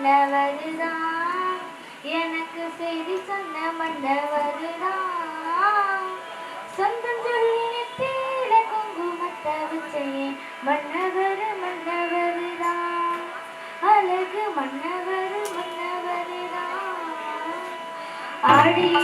மன்னவருதான். எனக்கு செய்தி சொன்ன மன்னவருதான். சொந்தம் சொல்லி தேட குங்குமத்தை மன்னவர் மன்னவருதான். அழகு மன்னவர் மன்னவருதான். ஆடிய